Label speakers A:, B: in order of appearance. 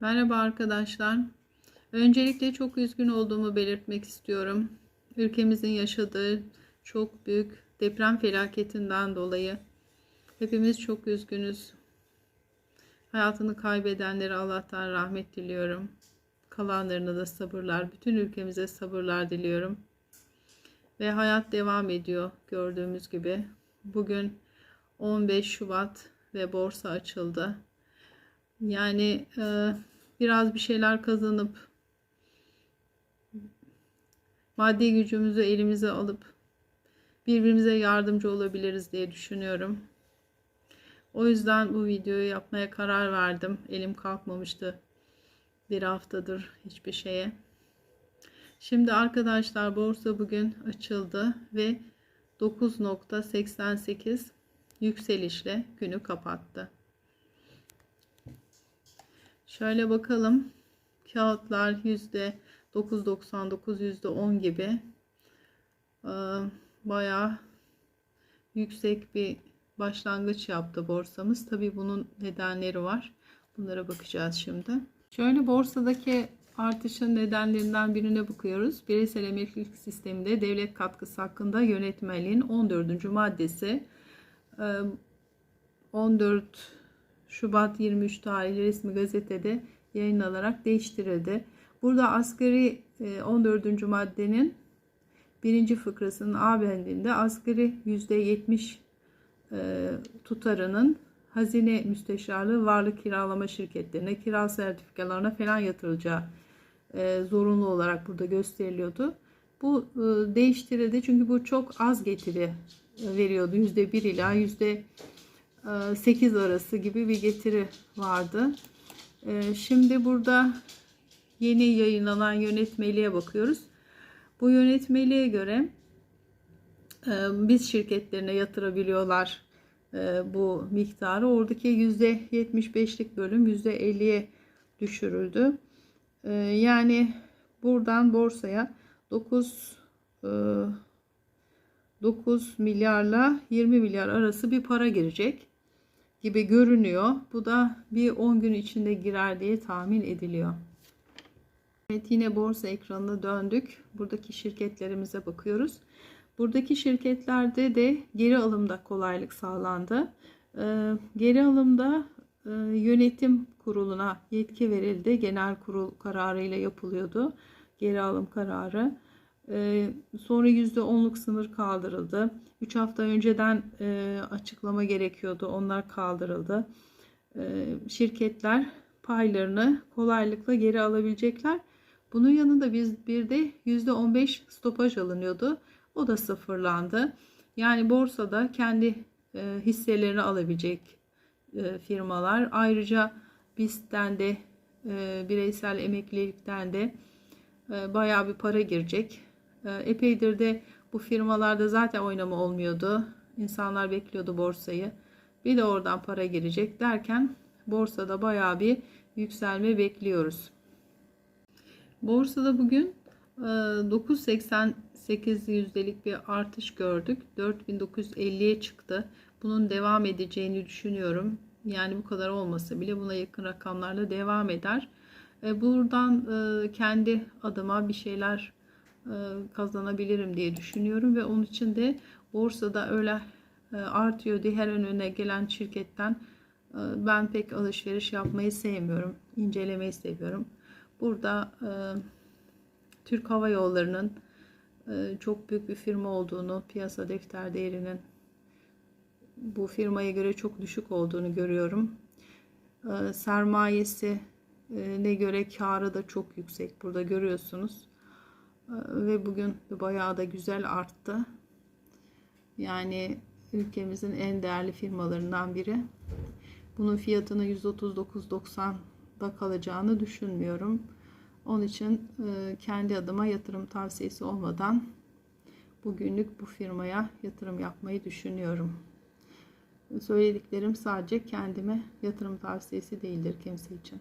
A: Merhaba arkadaşlar. Öncelikle çok üzgün olduğumu belirtmek istiyorum. Ülkemizin yaşadığı çok büyük deprem felaketinden dolayı hepimiz çok üzgünüz. Hayatını kaybedenlere Allah'tan rahmet diliyorum. Kalanlarına da sabırlar, bütün ülkemize sabırlar diliyorum. Ve hayat devam ediyor gördüğümüz gibi. Bugün 15 Şubat ve borsa açıldı. Yani e, biraz bir şeyler kazanıp maddi gücümüzü elimize alıp birbirimize yardımcı olabiliriz diye düşünüyorum. O yüzden bu videoyu yapmaya karar verdim. Elim kalkmamıştı bir haftadır hiçbir şeye. Şimdi arkadaşlar borsa bugün açıldı ve 9.88 yükselişle günü kapattı. Şöyle bakalım. Kağıtlar yüzde 9.99 yüzde 10 gibi Ee, bayağı yüksek bir başlangıç yaptı borsamız. Tabii bunun nedenleri var. Bunlara bakacağız şimdi. Şöyle borsadaki artışın nedenlerinden birine bakıyoruz. Bireysel emeklilik sisteminde devlet katkısı hakkında yönetmeliğin 14. maddesi 14 Şubat 23 tarihli resmi gazetede yayınlanarak değiştirildi. Burada asgari 14. maddenin birinci fıkrasının A bendinde asgari %70 tutarının hazine müsteşarlığı varlık kiralama şirketlerine, kira sertifikalarına falan yatırılacağı zorunlu olarak burada gösteriliyordu. Bu değiştirildi çünkü bu çok az getiri veriyordu. %1 ila %1 8 arası gibi bir getiri vardı. Şimdi burada yeni yayınlanan yönetmeliğe bakıyoruz. Bu yönetmeliğe göre biz şirketlerine yatırabiliyorlar bu miktarı. Oradaki %75'lik bölüm %50'ye düşürüldü. Yani buradan borsaya 9 9 milyarla 20 milyar arası bir para girecek gibi görünüyor. Bu da bir 10 gün içinde girer diye tahmin ediliyor. Evet yine borsa ekranına döndük. Buradaki şirketlerimize bakıyoruz. Buradaki şirketlerde de geri alımda kolaylık sağlandı. Ee, geri alımda e, yönetim kuruluna yetki verildi. Genel kurul kararıyla yapılıyordu. Geri alım kararı. Ee, sonra %10'luk sınır kaldırıldı. 3 hafta önceden e, açıklama gerekiyordu. Onlar kaldırıldı. Ee, şirketler paylarını kolaylıkla geri alabilecekler. Bunun yanında biz bir de %15 stopaj alınıyordu. O da sıfırlandı. Yani borsada kendi e, hisselerini alabilecek e, firmalar. Ayrıca BIST'ten de bireysel emeklilikten de bayağı bir para girecek. Ee, epeydir de bu firmalarda zaten oynama olmuyordu. İnsanlar bekliyordu borsayı. Bir de oradan para girecek derken borsada bayağı bir yükselme bekliyoruz. Borsada bugün 9.88 e, yüzdelik bir artış gördük. 4950'ye çıktı. Bunun devam edeceğini düşünüyorum. Yani bu kadar olmasa bile buna yakın rakamlarla devam eder. E, buradan e, kendi adıma bir şeyler kazanabilirim diye düşünüyorum ve onun için de borsada öyle e, artıyor diye her önüne gelen şirketten e, ben pek alışveriş yapmayı sevmiyorum. incelemeyi seviyorum. Burada Türk Hava Yolları'nın çok büyük bir firma olduğunu, piyasa defter değerinin bu firmaya göre çok düşük olduğunu görüyorum. Sermayesi ne göre karı da çok yüksek. Burada görüyorsunuz ve bugün bayağı da güzel arttı. Yani ülkemizin en değerli firmalarından biri. Bunun fiyatını 139.90'da kalacağını düşünmüyorum. Onun için e, kendi adıma yatırım tavsiyesi olmadan bugünlük bu firmaya yatırım yapmayı düşünüyorum. Söylediklerim sadece kendime yatırım tavsiyesi değildir kimse için.